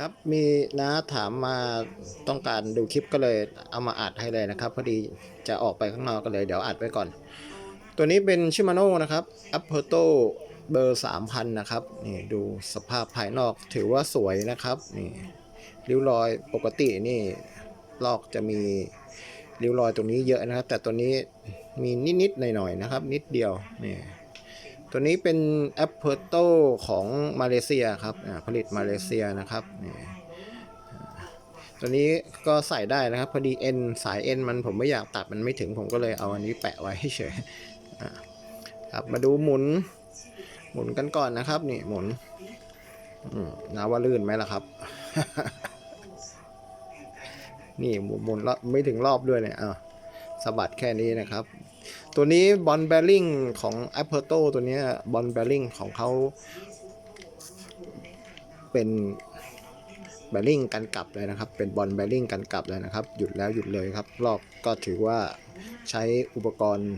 ครับมีน้าถามมาต้องการดูคลิปก็เลยเอามาอัดให้เลยนะครับ พอดีจะออกไปข้างนอกก็เลยเดี๋ยวอัดไว้ก่อน ตัวนี้เป็นชิมาโน่นะครับ a p p e r t o เบอร์3000 นะครับนี่ดูสภาพภายนอกถือว่าสวยนะครับนี่ริ้วรอยปกตินี่ลอกจะมีริ้วรอยตรงนี้เยอะนะครับ แต่ตัวนี้มีนิดๆหน่อยๆนะครับ นิดเดียวนี่ ตัวนี้เป็น a p p e r t o ของมาเลเซียครับอ่าผลิตมาเลเซียนะครับนี่ตัวนี้ก็ใส่ได้นะครับ พอดีเอ็นสายเอ็นมันผมไม่อยากตัดมันไม่ถึงผมก็เลยเอาอันนี้แปะไว้เฉยอ่าครับมาดูหมุน หมุนกันก่อนนะครับ นี่หมุนอืมนาว่าลื่นไหมล่ะครับ นี่หมุนหมุนไม่ถึงรอบด้วยเนี่ยอ้าสะบัดแค่นี้นะครับ ตัวนี้บอลแบริ่งของ a p p e r t o ตัวนี้บอลแบริ่งของเขาเป็นแบริ่งกันกลับเลยนะครับ เป็นบอลแบริ่งกันกลับเลยนะครับ หยุดแล้วหยุดเลยครับรอบก็ถือว่าใช้อุปกรณ์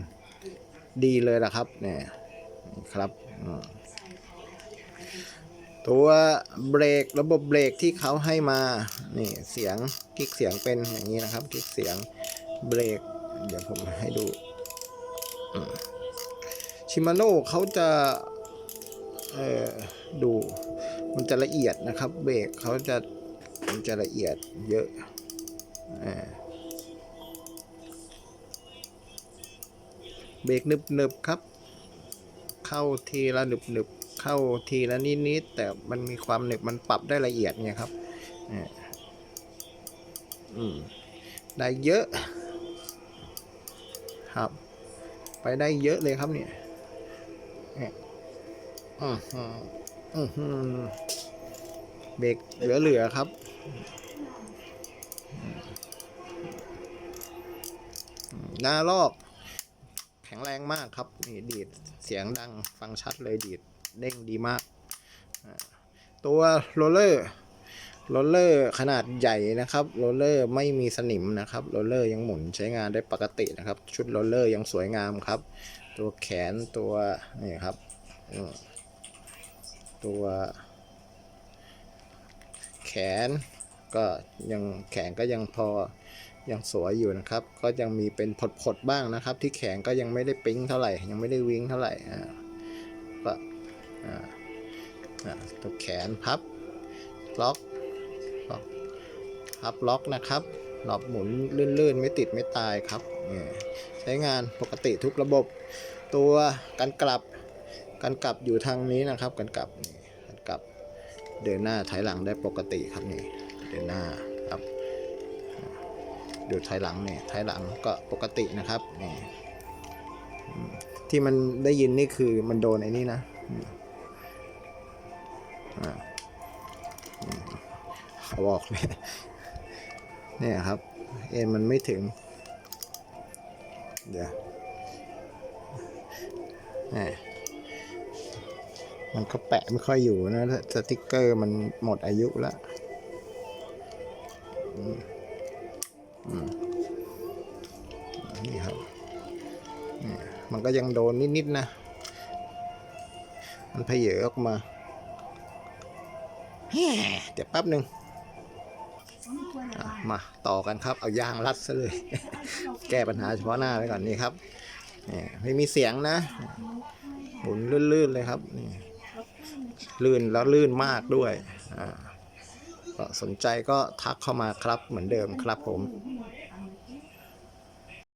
ดีเลยละครับเนี่ยครับตัวเบรกระบบเบรกที่เขาให้มานี่เสียงคลิกเสียงเป็นอย่างนี้นะครับคลิกเสียงเบรกเดี๋ยวผมให้ดู ชิมาโน่เขาจะดูมันจะละเอียดนะครับเบรกเขาจะมันจะละเอียดเยอะเบรกหนึบหนึบๆครับ เข้าทีละหนึบหนึบๆเข้าทีละนิดนิดๆแต่มันมีความหนึบมันปรับได้ละเอียดไงครับอ่าอืมได้เยอะครับ ไปได้เยอะเลยครับเนี่ยเนี่ยอืออือเบรกเหลือๆครับหน้ารอบแข็งแรงมากครับนี่ดีดเสียงดังฟังชัดเลยดีดเด้งดีมาก ตัวโรลเลอร์ โรลเลอร์ขนาดใหญ่นะครับโรลเลอร์ไม่มีสนิมนะครับโรลเลอร์ยังหมุนใช้งานได้ปกตินะครับ ชุดโรลเลอร์ยังสวยงามครับ ตัวแขนตัวนี่ครับตัวแขนก็ยังแขนก็ยังพอยังสวยอยู่นะครับ ก็ยังมีเป็นผดๆบ้างนะครับ ที่แขนก็ยังไม่ได้ปิ๊งเท่าไหร่ ยังไม่ได้วิงเท่าไหร่อ่าก็อ่าตัวแขนพับล็อก ล็อกพับล็อกนะครับหลอบหมุนลื่นๆ ไม่ติดไม่ตายครับ ใช้งานปกติทุกระบบ ตัวกันกลับกันกลับอยู่ทางนี้นะครับกันกลับนี่กันกลับเดินหน้าถอยหลังได้ปกติครับนี่เดินหน้าครับดูถอยหลังนี่ถอยหลังก็ปกตินะครับนี่ที่มันได้ยินนี่คือมันโดนไอ้นี่นะอ่า บอกเลยเนี่ยครับ เอ็นมันไม่ถึง เดี๋ยวแหมมันก็แปะไม่ค่อยอยู่นะสติกเกอร์มันหมดอายุแล้วนี่ครับนี่มันก็ยังโดนนิดๆนะ มันเพเยอออกมาแฮ่เดี๋ยวแป๊บหนึ่ง มาต่อกันครับ เอายางรัดซะเลย แก้ปัญหาเฉพาะหน้าไปก่อนนี่ครับนี่ไม่มีเสียงนะ หมุนลื่นๆเลยครับนี่ลื่นแล้วลื่นมากด้วยอ่าก็สนใจก็ทักเข้ามาครับเหมือนเดิมครับผม